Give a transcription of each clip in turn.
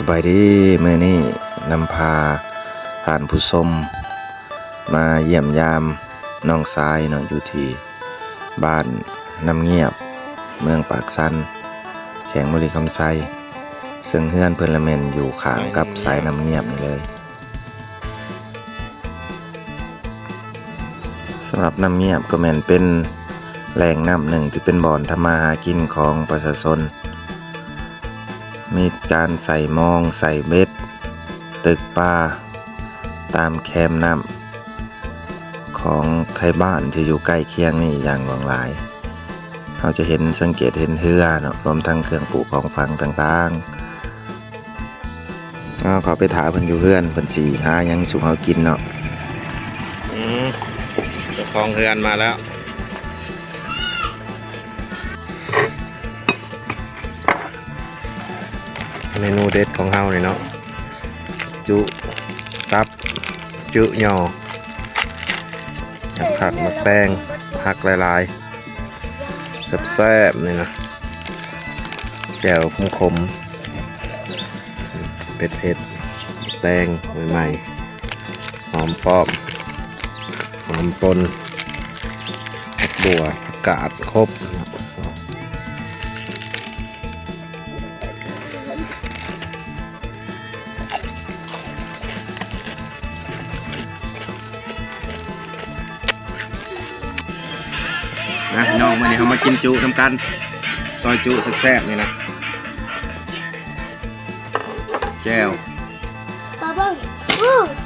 สบายดีเมื่อนี้นำพาผ่านผู้ชมมาเยี่ยมยามน้องทรายเนาะอยู่ที่บ้านน้ำเงียบ เมืองปากสันแขวงบุรีคำไซซึ่งเฮือนเพิ่นละเมนอยู่ขางกับสายน้ำเงียบนี่เลยสำหรับน้ำเงียบก็แมนเป็นแหล่งน้ำหนึ่งที่เป็นบ่อนทำมาหากินของประชาชน มีการใส่มองใส่เบ็ด ตึกปลาตามแคมน้ำของไทยบ้านที่อยู่ใกล้เคียงนี่อย่างหลากหลายเราจะเห็นสังเกตเห็นเรือเนาะรวมทั้งเครื่องปลูกของฝังต่างๆเอาขอไปถามเพิ่นอยู่เพื่อนเพิ่นสีหายังสุกเขากินเนาะเจ้าของเรือนมาแล้ว เมนูเด็ดของเฮาเลยเนาะจุตับจุหยอผักมะแตงผักหลายๆแซ่บๆนี่นะแจ่วคมๆเผ็ดเผ็ดแตงใหม่ๆหอมปอมหอมปนผักบัวผักกาดครบ นะพี่น้องมาเนี่ยเขามากินจุน้ำกัน ซอยจุแซ่บๆนี่นะแจ่ว Baba. Oh.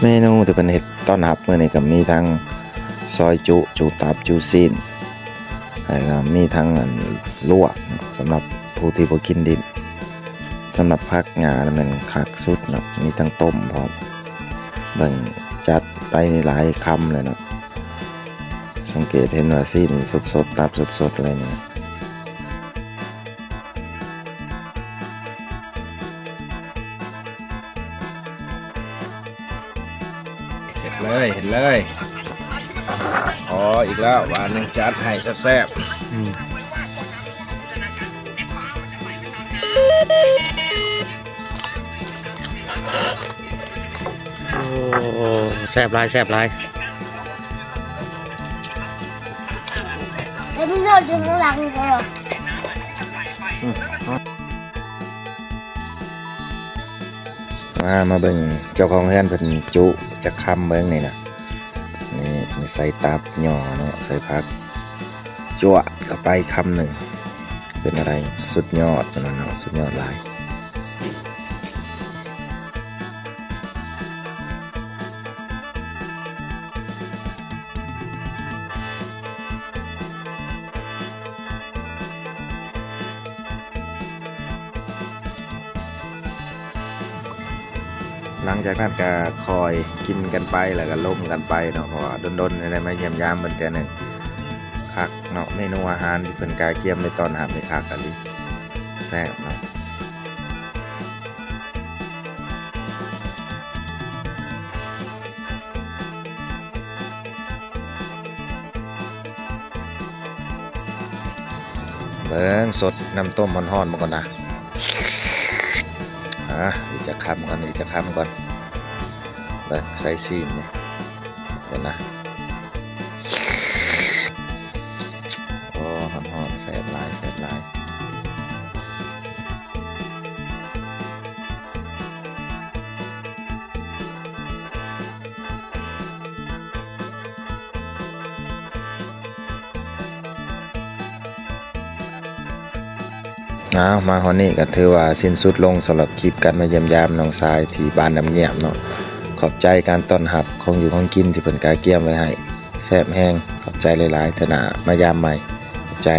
เมนูที่เป็นเห็ดต้อนรับเมื่อนี้ก็มีทั้งซอยจุจุตับจุซีนแล้วก็มีทั้งอันลวกสำหรับผู้ที่บ่กินดิบสำหรับพักงาแล้วมันคักสุดเนาะมีทั้งต้มพร้อมเบิ่งจัดไปหลายคำเลยเนาะสังเกตเห็นว่าซีนสดๆตับสดๆเลยเนี่ย เห็นเลยเห็นเลยอ๋ออีกแล้วหวานนึงจัดให้แซ่บๆโอ้แซบหลายแซบหลาย Em nói cho nó lặng rồi. มา มาเบิ่งเจ้าของเฮือนเป็นจุจะคำเบิ่งนี่นะนี่มีใส่ตับหย่อเนาะใส่พักจวดเข้าไปคำหนึ่งเป็นอะไรสุดยอดเนาะเนาะสุดยอดหลาย หลังจากนั้นก็คอยกินกันไปแล้วก็ล่มกันไปเนาะเพราะว่าดนๆได้มาเยี่ยมยามเบิ่นแต่หนึ่งคักเนาะเมนูอาหารที่เพิ่นกายเกียมในตอนหาไปคักกันดิแซ่บเนาะเบิ้งสดน้ำต้มห่อนๆมาก่อนนะ อะอีกจะคำก่อนอีกจะคำก่อนเบิ้งใส่ซีนนี่เดี๋ยวนะ อ้าวมาฮอนนี่ก็ถือว่าสิ้นสุดลงสำหรับคลิปการมาเยี่ยมยามน้องทรายที่บ้านน้ำเงียบเนาะขอบใจการต้อนรับของอยู่ของกินที่เพิ่นกาเกียมไว้ให้แซ่บแห้งขอบใจหลายๆธนะมายามใหม่ขอบใจ